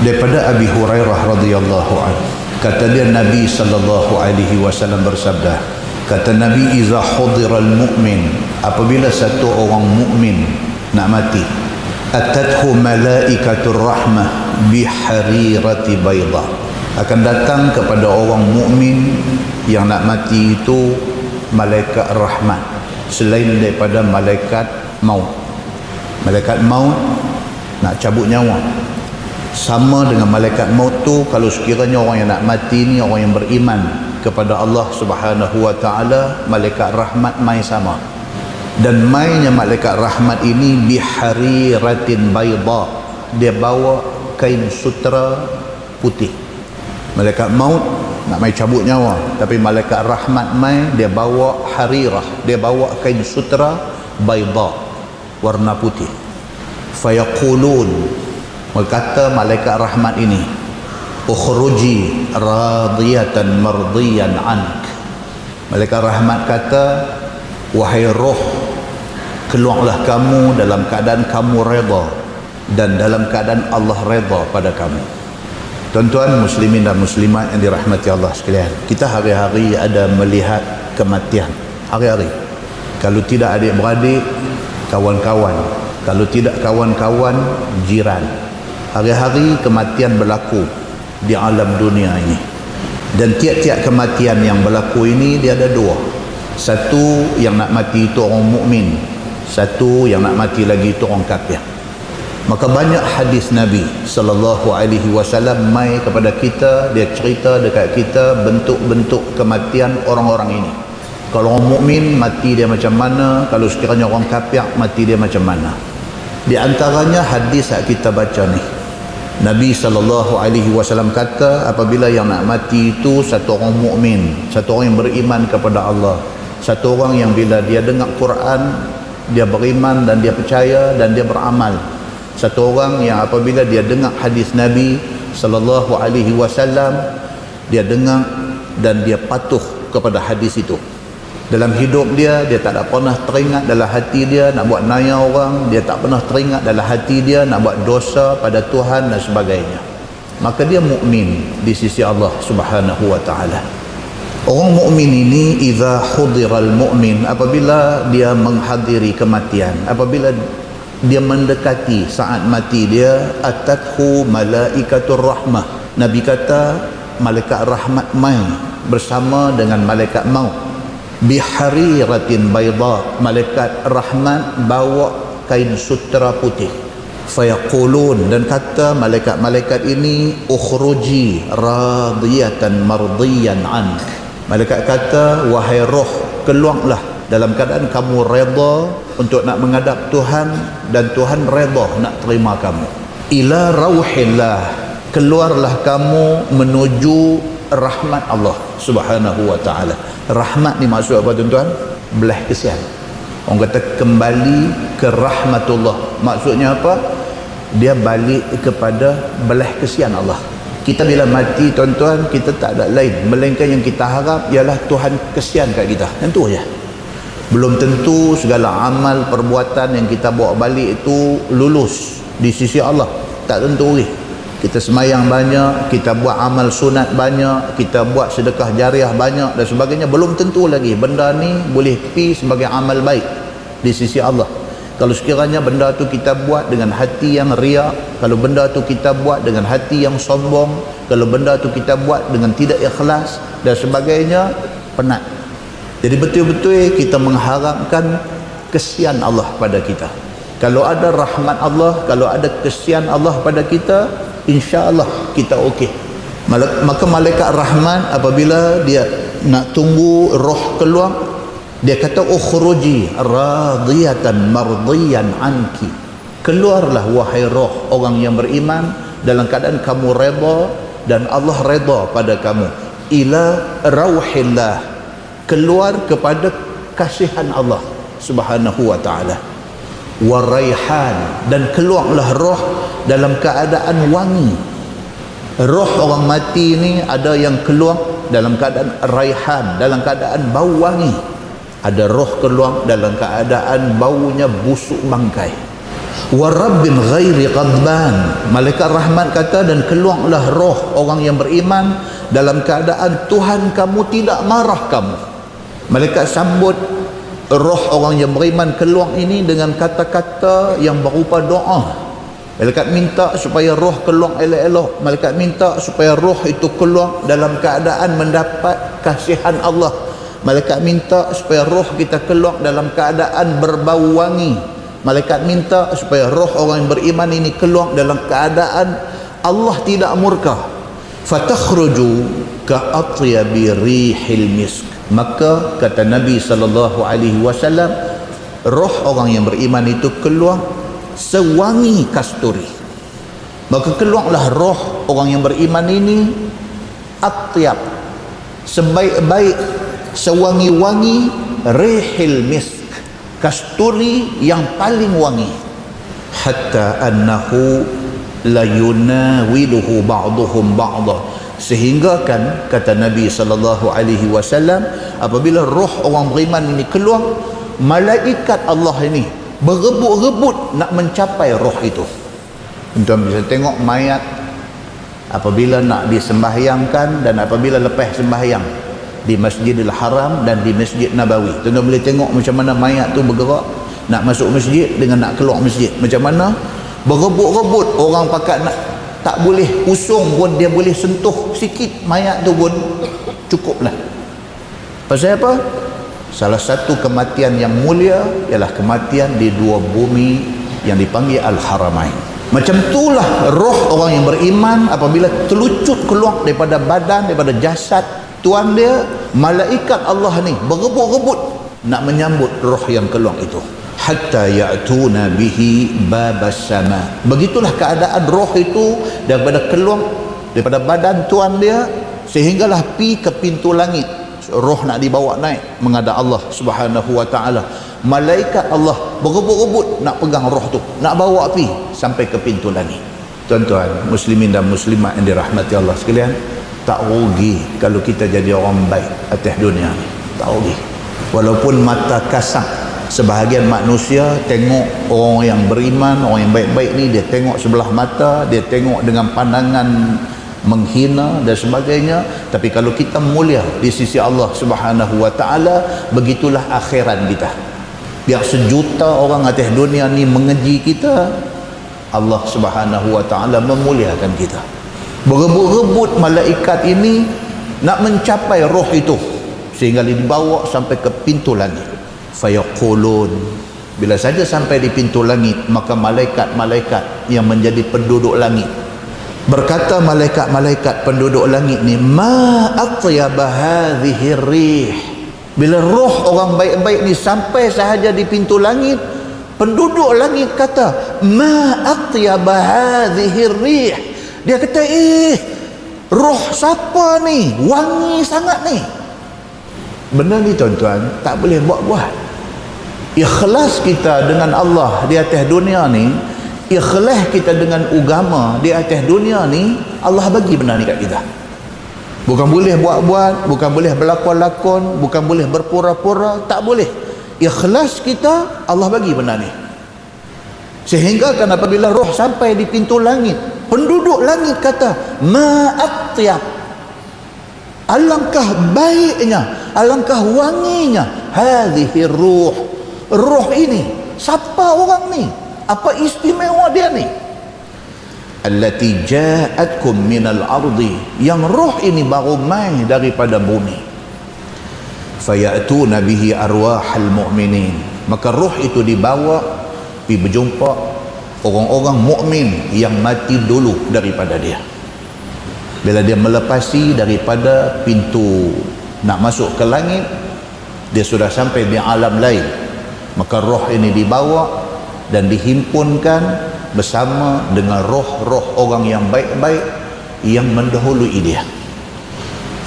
daripada Abi Hurairah radhiyallahu anhu. Kata dia Nabi sallallahu alaihi wasallam bersabda kata Nabi iza hudiral mu'min apabila satu orang mukmin nak mati atathu malaikatur rahmah biharirati bayda. Akan datang kepada orang mukmin yang nak mati itu malaikat rahmat selain daripada malaikat maut. Malaikat maut nak cabut nyawa sama dengan malaikat maut tu kalau sekiranya orang yang nak mati ni orang yang beriman kepada Allah Subhanahu wa taala malaikat rahmat mai sama. Dan mainnya malaikat rahmat ini bihariratin bayda. Dia bawa kain sutra putih. Malaikat maut nak mai cabut nyawa tapi malaikat rahmat mai dia bawa harirah. Dia bawa kain sutra bayda warna putih. Fayaqulun berkata malaikat rahmat ini ukhruji radiyatan mardiyan ank. Malaikat rahmat kata wahai roh keluarlah kamu dalam keadaan kamu reda dan dalam keadaan Allah reda pada kamu. Tuan-tuan muslimin dan muslimat yang dirahmati Allah sekalian kita hari-hari ada melihat kematian. Hari-hari. Kalau tidak adik-beradik kawan-kawan. Kalau tidak kawan-kawan jiran hari-hari kematian berlaku di alam dunia ini. Dan tiap-tiap kematian yang berlaku ini dia ada dua. Satu yang nak mati itu orang mukmin satu yang nak mati lagi itu orang kafir. Maka banyak hadis Nabi sallallahu alaihi wasallam mai kepada kita dia cerita dekat kita bentuk-bentuk kematian orang-orang ini. Kalau orang mukmin mati dia macam mana? Kalau sekiranya orang kafir mati dia macam mana? Di antaranya hadis yang kita baca ni Nabi sallallahu alaihi wasallam kata apabila yang nak mati itu satu orang mukmin, satu orang yang beriman kepada Allah, satu orang yang bila dia dengar Quran, dia beriman dan dia percaya dan dia beramal. Satu orang yang apabila dia dengar hadis Nabi sallallahu alaihi wasallam, dia dengar dan dia patuh kepada hadis itu dalam hidup dia dia tak ada pernah teringat dalam hati dia nak buat naya orang. Dia tak pernah teringat dalam hati dia nak buat dosa pada Tuhan dan sebagainya. Maka dia mukmin di sisi Allah Subhanahu wa taala. Orang mukmin ini idza hudiral mu'min apabila dia menghadiri kematian apabila dia mendekati saat mati dia atathu malaikatur rahmah. Nabi kata malaikat rahmat mai bersama dengan malaikat maut bihariratin bayda. Malaikat rahmat bawa kain sutra putih. Fayaqulun. Dan kata malaikat-malaikat ini ukhruji radiyatan mardiyan an. Malaikat kata wahai roh keluarlah. Dalam keadaan kamu reda untuk nak menghadap Tuhan dan Tuhan reda nak terima kamu. Ila rauhillah. Keluarlah kamu menuju rahmat Allah subhanahu wa ta'ala. Rahmat ni maksud apa tuan-tuan? Belah kesian. Orang kata kembali ke rahmatullah. Maksudnya apa? Dia balik kepada belah kesian Allah. Kita bila mati tuan-tuan kita tak ada lain. Melainkan yang kita harap ialah Tuhan kesian kat kita. Tentu aja. Belum tentu segala amal perbuatan yang kita bawa balik itu lulus di sisi Allah. Tak tentu lagi kita semayang banyak, kita buat amal sunat banyak, kita buat sedekah jariah banyak dan sebagainya, belum tentu lagi benda ni boleh pi sebagai amal baik di sisi Allah. Kalau sekiranya benda tu kita buat dengan hati yang riak, kalau benda tu kita buat dengan hati yang sombong, kalau benda tu kita buat dengan tidak ikhlas dan sebagainya, penat. Jadi betul-betul kita mengharapkan kesian Allah pada kita. Kalau ada rahmat Allah, kalau ada kesian Allah pada kita, insya-Allah kita okey. Maka malaikat rahman apabila dia nak tunggu roh keluar dia kata ukhruji radiyatan mardiyan anki. Keluarlah wahai roh orang yang beriman dalam keadaan kamu redha dan Allah redha pada kamu. Ila rauhillah. Keluar kepada kasihan Allah subhanahu wa ta'ala waraihan. Dan keluarlah roh dalam keadaan wangi. Roh orang mati ni ada yang keluar dalam keadaan raihan dalam keadaan bau wangi. Ada roh keluar dalam keadaan baunya busuk bangkai. Wa rabbin ghairi qadban malaikat rahmat kata dan keluarlah roh orang yang beriman dalam keadaan Tuhan kamu tidak marah kamu. Malaikat sambut roh orang yang beriman keluar ini dengan kata-kata yang berupa doa Malaikat minta supaya roh keluar elok-elok. Malaikat minta supaya roh itu keluar dalam keadaan mendapat kasihan Allah. Malaikat minta supaya roh kita keluar dalam keadaan berbau wangi. Malaikat minta supaya roh orang yang beriman ini keluar dalam keadaan Allah tidak murka. Fatakhruju ka atyabi rihil misk. Maka kata Nabi sallallahu alaihi wasallam roh orang yang beriman itu keluar sewangi kasturi. Maka keluarlah roh orang yang beriman ini atyab sebaik-baik sewangi-wangi rihil misk kasturi yang paling wangi. Hatta annahu la yunawiluhu ba'duhum ba'dah sehingga kan kata Nabi sallallahu alaihi wasallam apabila roh orang beriman ini keluar malaikat Allah ini berebut-rebut nak mencapai roh itu. Tuan bisa tengok mayat apabila nak disembahyangkan dan apabila lepas sembahyang di Masjidil Haram dan di Masjid Nabawi. Tuan boleh tengok macam mana mayat tu bergerak nak masuk masjid dengan nak keluar masjid. Macam mana? Berebut-rebut orang pakat nak tak boleh usung pun dia boleh sentuh sikit mayat tu pun cukuplah. Pasal apa? Salah satu kematian yang mulia ialah kematian di dua bumi yang dipanggil Al-Haramain. Macam itulah roh orang yang beriman apabila terlucut keluar daripada badan daripada jasad tuan dia malaikat Allah ni berebut-rebut nak menyambut roh yang keluar itu hatta ya'tuna bihi babas sama. Begitulah keadaan roh itu daripada keluar daripada badan tuan dia sehinggalah pi ke pintu langit. Roh nak dibawa naik menghadap Allah Subhanahu wa taala. Malaikat Allah berebut-rebut nak pegang roh tu nak bawa api sampai ke pintu langit. Tuan-tuan muslimin dan muslimat yang dirahmati Allah sekalian tak rugi kalau kita jadi orang baik atas dunia ni. Tak rugi. Walaupun mata kasar sebahagian manusia tengok orang yang beriman orang yang baik-baik ni dia tengok sebelah mata dia tengok dengan pandangan menghina dan sebagainya. Tapi kalau kita mulia di sisi Allah Subhanahu wa taala begitulah akhirat kita. Biar sejuta orang atas dunia ni mengeji kita Allah Subhanahu wa taala memuliakan kita. Berebut-rebut malaikat ini nak mencapai roh itu sehingga dibawa sampai ke pintu langit fayaqulun. Bila saja sampai di pintu langit maka malaikat-malaikat yang menjadi penduduk langit. Berkata malaikat-malaikat penduduk langit ni ma atyaba hadhihi rih. Bila roh orang baik-baik ni sampai sahaja di pintu langit penduduk langit kata ma atyaba hadhihi rih. Dia kata eh roh siapa ni? Wangi sangat ni. Benda ni tuan-tuan tak boleh buat-buat ikhlas kita dengan Allah di atas dunia ni ikhlas kita dengan agama di atas dunia ni Allah bagi benda ni kat kita. Bukan boleh buat-buat bukan boleh berlakon-lakon bukan boleh berpura-pura tak boleh. Ikhlas kita Allah bagi benda ni. Sehingga kan apabila roh sampai di pintu langit penduduk langit kata ma'atyab alangkah baiknya alangkah wanginya. Hadhihi ruh roh ini siapa orang ni? Apa istimewa dia ni? Allati ja'atkum minal ardi yang roh ini baru mai daripada bumi. Fayatuna bihi arwahal mu'minin. Maka roh itu dibawa pi berjumpa orang-orang mukmin yang mati dulu daripada dia. Bila dia melepasi daripada pintu nak masuk ke langit dia sudah sampai di alam lain maka roh ini dibawa dan dihimpunkan bersama dengan roh-roh orang yang baik-baik yang mendahului dia.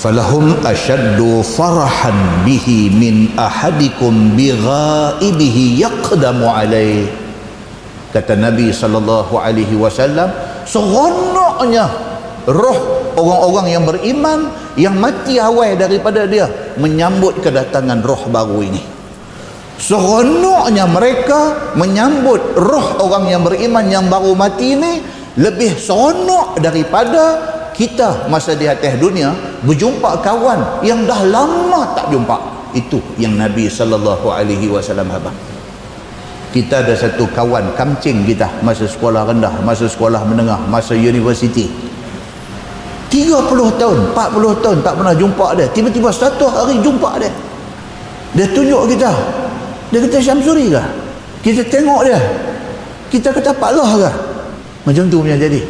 Falahum ashaddu farahan bihi min ahadikum bighaibihi yaqdamu alaih. Kata Nabi sallallahu alaihi wasallam seronoknya roh orang-orang yang beriman yang mati awal daripada dia menyambut kedatangan roh baru ini seronoknya mereka menyambut roh orang yang beriman yang baru mati ni lebih seronok daripada kita masa di atas dunia berjumpa kawan yang dah lama tak jumpa. Itu yang Nabi sallallahu alaihi wasallam habaq kita ada satu kawan kamcing kita masa sekolah rendah masa sekolah menengah masa universiti. 30 tahun 40 tahun tak pernah jumpa dia. Tiba-tiba satu hari jumpa dia. Dia tunjuk kita dia kata Syamsuri ke kita tengok dia. Kita kata Pak Loh ke macam tu punya jadi.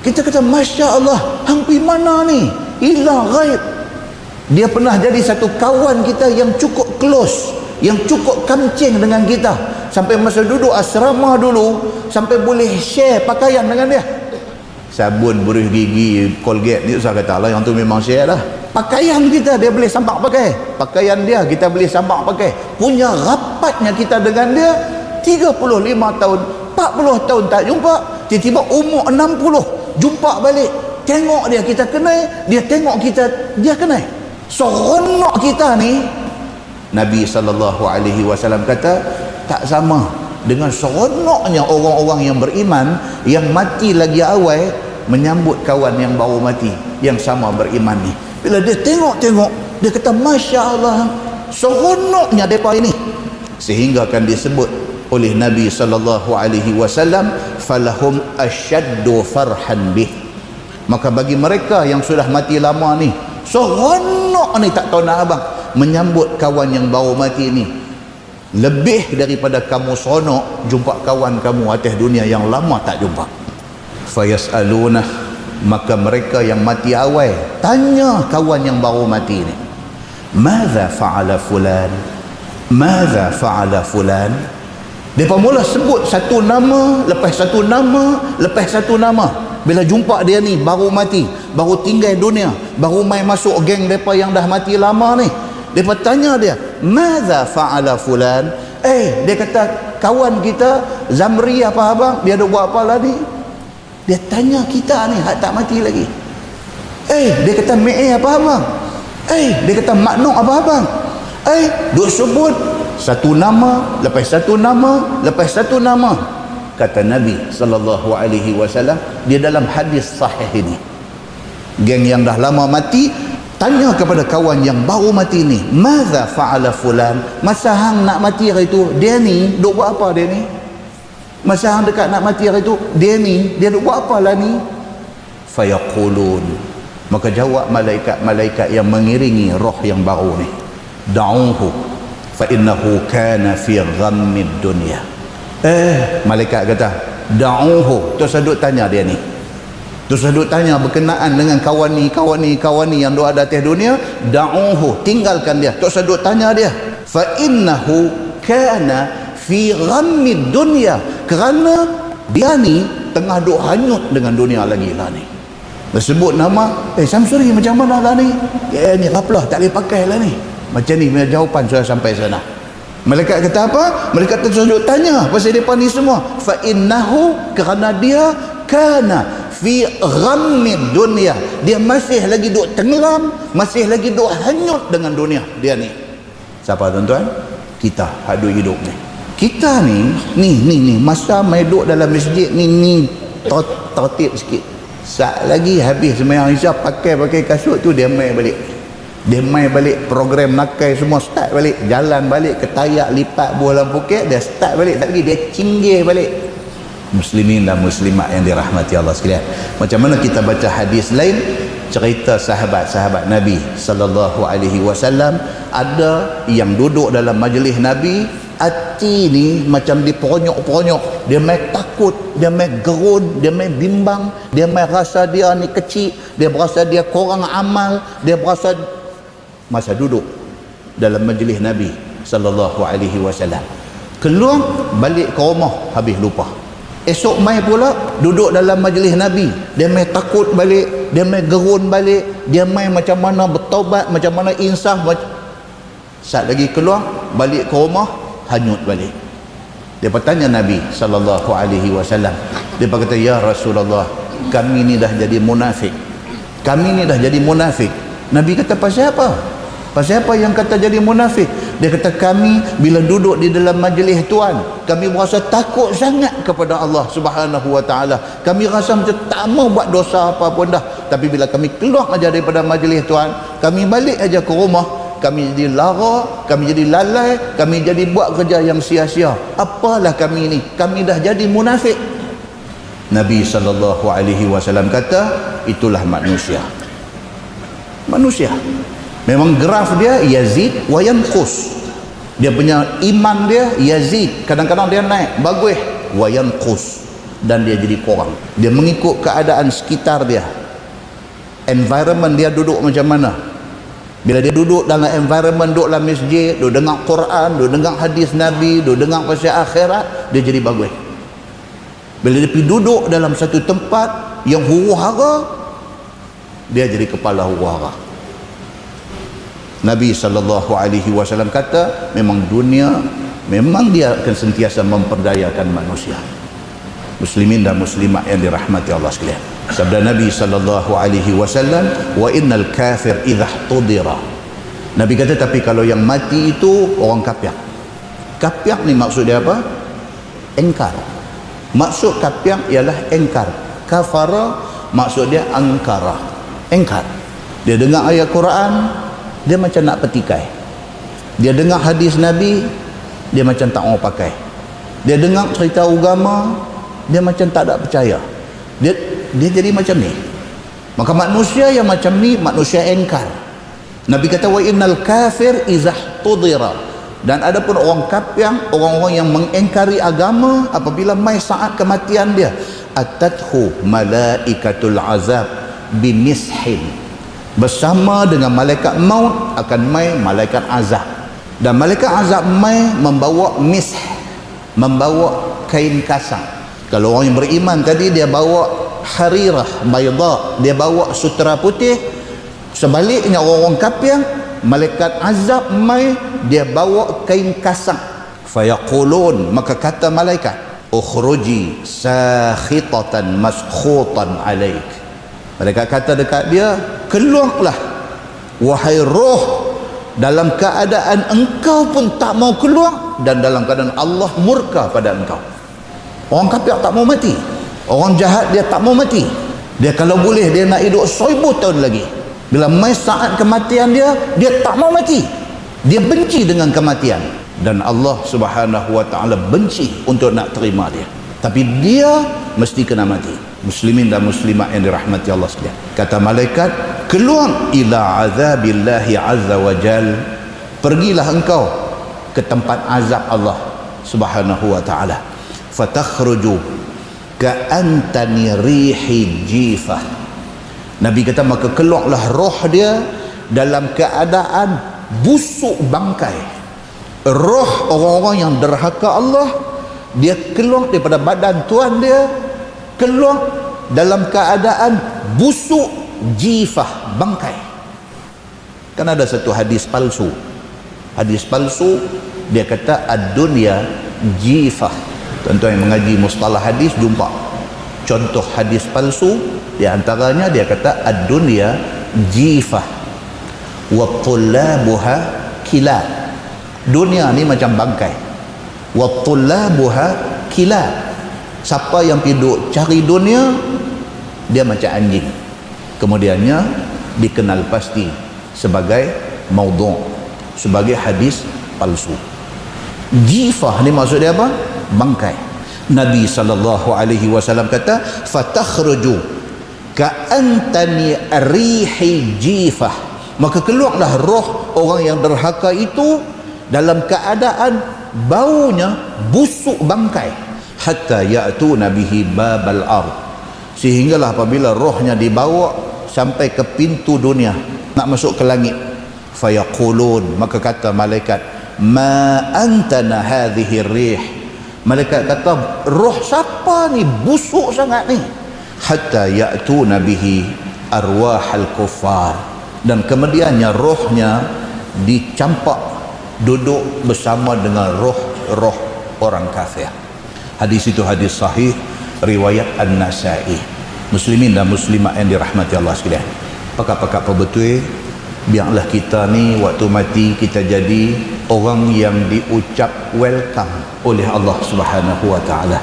Kita kata Masya Allah hang pergi mana ni? Ilah gaib dia pernah jadi satu kawan kita yang cukup close yang cukup kancing dengan kita. Sampai masa duduk asrama dulu sampai boleh share pakaian dengan dia. Sabun buruh gigi colgate ni saya kata lah yang tu memang share lah pakaian kita dia boleh sampak pakai. Pakaian dia kita boleh sampak pakai. Punya rapatnya kita dengan dia 35 tahun 40 tahun tak jumpa tiba-tiba umur 60 jumpa balik. Tengok dia kita kenal dia tengok kita dia kenal. Seronok kita ni Nabi SAW kata tak sama dengan seronoknya orang-orang yang beriman yang mati lagi awal menyambut kawan yang baru mati yang sama beriman ni. Bila dia tengok-tengok dia kata Masya Allah seronoknya mereka ini. Sehingga akan disebut oleh Nabi sallallahu alaihi wasallam falahum asyaddu farhan bih. Maka bagi mereka yang sudah mati lama ni seronok ni tak tahu nak abang menyambut kawan yang baru mati ni. Lebih daripada kamu seronok jumpa kawan kamu atas dunia yang lama tak jumpa fayas'aluna maka mereka yang mati awal tanya kawan yang baru mati ni Mada fa'ala fulan? Mada fa'ala fulan? Mereka mula sebut satu nama Lepas satu nama Lepas satu nama. Bila jumpa dia ni Baru mati Baru tinggal dunia Baru main masuk geng mereka yang dah mati lama ni. Mereka tanya dia Mada fa'ala fulan? Eh dia kata Kawan kita Zamri apa abang? Dia ada buat apa lah ni dia tanya kita ni hak tak mati lagi. Eh dia kata me'e apa abang? Eh dia kata maknuk apa abang? Eh duk sebut satu nama lepas satu nama lepas satu nama. Kata Nabi sallallahu alaihi wasallam dia dalam hadis sahih ini. Geng yang dah lama mati tanya kepada kawan yang baru mati ni maza fa'ala fulan? Masa hang nak mati hari tu dia ni duk buat apa dia ni masa hang dekat nak mati hari tu dia ni dia nak buat apa lah ni? Fayaqulun. Maka jawab malaikat-malaikat yang mengiringi roh yang baru ni. Da'uhu fa innahu kana fi ghammid dunya. Eh malaikat kata da'uhu. Tu sedut tanya dia ni. Tu sedut tanya berkenaan dengan kawan ni kawan ni kawan ni yang dua ada atas dunia da'uhu. Tinggalkan dia. Tu sedut tanya dia fa innahu kana fi ghammid dunya kerana dia ni tengah duk hanyut dengan dunia lagi lah ni bersebut nama eh Samsuri macam mana lah ni eh ni apalah tak boleh pakai lah ni macam ni punya jawapan sudah sampai sana Malaikat kata apa? Malaikat tersebut tanya pasal depa ni semua. Fa innahu kerana dia kana fi ghammid dunya. Dia masih lagi duk tenggelam, masih lagi duk hanyut dengan dunia dia ni. Siapa tuan-tuan? Kita hadu hidup ni kita ni ni ni ni masa mai duduk dalam masjid ni ni tertib sikit. Saat lagi habis sembahyang isyak pakai pakai kasut tu dia mai balik. Dia mai balik program nakai semua start balik jalan balik ketayak lipat buah lampu kek dia start balik tak lagi dia cinggir balik. Muslimin dan muslimat yang dirahmati Allah sekalian. Macam mana kita baca hadis lain? Cerita sahabat-sahabat Nabi sallallahu alaihi wasallam ada yang duduk dalam majlis Nabi hati ni macam diperonyok-peronyok dia main takut dia main gerun dia main bimbang dia main rasa dia ni kecil dia berasa dia kurang amal dia berasa masa duduk dalam majlis Nabi sallallahu alaihi wasallam. Keluar balik ke rumah habis lupa. Esok mai pula duduk dalam majlis Nabi. Dia main takut balik dia main gerun balik dia main macam mana bertaubat macam mana insaf saat lagi keluar balik ke rumah hanyut balik. Dia bertanya Nabi sallallahu alaihi wasallam. Dia berkata ya Rasulullah kami ni dah jadi munafik. Kami ni dah jadi munafik. Nabi kata pasal apa? Pasal apa yang kata jadi munafik? Dia kata kami bila duduk di dalam majlis tuan kami merasa takut sangat kepada Allah subhanahu wa ta'ala. Kami rasa macam tak mau buat dosa apa pun dah. Tapi bila kami keluar aja daripada majlis tuan kami balik aja ke rumah kami jadi lara kami jadi lalai kami jadi buat kerja yang sia-sia. Apalah kami ni? Kami dah jadi munafik. Nabi SAW kata itulah manusia. Manusia. Memang graf dia Yazid wa yanqus. Dia punya iman dia Yazid. Kadang-kadang dia naik bagus. Wa yanqus. Dan dia jadi kurang dia mengikut keadaan sekitar dia. Environment dia duduk macam mana bila dia duduk dalam environment duduk dalam masjid duduk dengar Quran duduk dengar hadis Nabi duduk dengar pasal akhirat dia jadi bagus. Bila dia pergi duduk dalam satu tempat yang huru hara dia jadi kepala huru hara. Nabi SAW kata memang dunia memang dia akan sentiasa memperdayakan manusia. Muslimin dan muslimat yang dirahmati Allah sekalian sabda Nabi SAW wa innal kafir idha tudira Nabi kata tapi kalau yang mati itu orang kapiak. Kapiak ni maksud dia apa? engkar. Maksud kapiak ialah engkar. Kafara maksud dia angkara. Engkar. Dia dengar ayat Quran dia macam nak petikai. Dia dengar hadis Nabi dia macam tak mau pakai. Dia dengar cerita agama dia macam tak ada percaya. Dia dia jadi macam ni. Maka manusia yang macam ni manusia engkar. Nabi kata wa innal kafir izah tudira. Dan ada pun orang kafir orang-orang yang mengengkari agama apabila mai saat kematian dia. Atathu malaikatul azab bimishin. Bersama dengan malaikat maut akan mai malaikat azab. Dan malaikat azab mai membawa mish membawa kain kasang kalau orang yang beriman tadi dia bawa harirah bayda. Dia bawa sutera putih. Sebaliknya orang-orang kafir malaikat azab mai dia bawa kain kasang fayaqulun maka kata malaikat ukhruji sakhitatan maskhutan alaik. Mereka kata dekat dia keluarlah wahai roh dalam keadaan engkau pun tak mau keluar dan dalam keadaan Allah murka pada engkau. Orang kafir tak mau mati orang jahat dia tak mau mati. Dia kalau boleh dia nak hidup seribu tahun lagi. Bila mai saat kematian dia dia tak mau mati. Dia benci dengan kematian. Dan Allah subhanahu wa ta'ala benci untuk nak terima dia. Tapi dia mesti kena mati. Muslimin dan muslimat yang dirahmati Allah sekalian. Kata malaikat keluar ila azabillahi azza wa jal. Pergilah engkau ke tempat azab Allah subhanahu wa ta'ala. Fatakhruju ka'antani rihi jifah Nabi kata maka keluarlah roh dia dalam keadaan busuk bangkai. Roh orang-orang yang derhaka Allah dia keluar daripada badan tuan dia keluar dalam keadaan busuk jifah bangkai. Kan ada satu hadis palsu. Hadis palsu dia kata ad-dunya jifah tuan-tuan yang mengaji mustalah hadis jumpa contoh hadis palsu di antaranya dia kata ad-dunya jifah wa tullabuha kilab dunia ni macam bangkai. Wa tullabuha kilab siapa yang pergi cari dunia dia macam anjing. Kemudiannya dikenal pasti sebagai maudhu' sebagai hadis palsu. Jifah ni maksud dia apa bangkai. Nabi sallallahu alaihi wasallam kata fatakhruju ka'antani rihi jifah. Maka keluarlah roh orang yang derhaka itu dalam keadaan baunya busuk bangkai. Hatta ya'tu nabihi babal ard. Sehinggalah apabila rohnya dibawa sampai ke pintu dunia nak masuk ke langit fayaqulun maka kata malaikat ma antana hadhihi rih malaikat kata roh siapa ni? Busuk sangat ni. Hatta ya'tu nabihi arwahal kuffar dan kemudiannya rohnya dicampak duduk bersama dengan roh-roh orang kafir. Hadis itu hadis sahih riwayat An-Nasai. Muslimin dan muslimat yang dirahmati Allah sekalian. Pakak-pakak pebetul biarlah kita ni waktu mati kita jadi orang yang diucap welcome oleh Allah Subhanahu wa taala.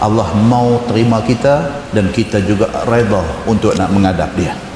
Allah mau terima kita dan kita juga redha untuk nak menghadap dia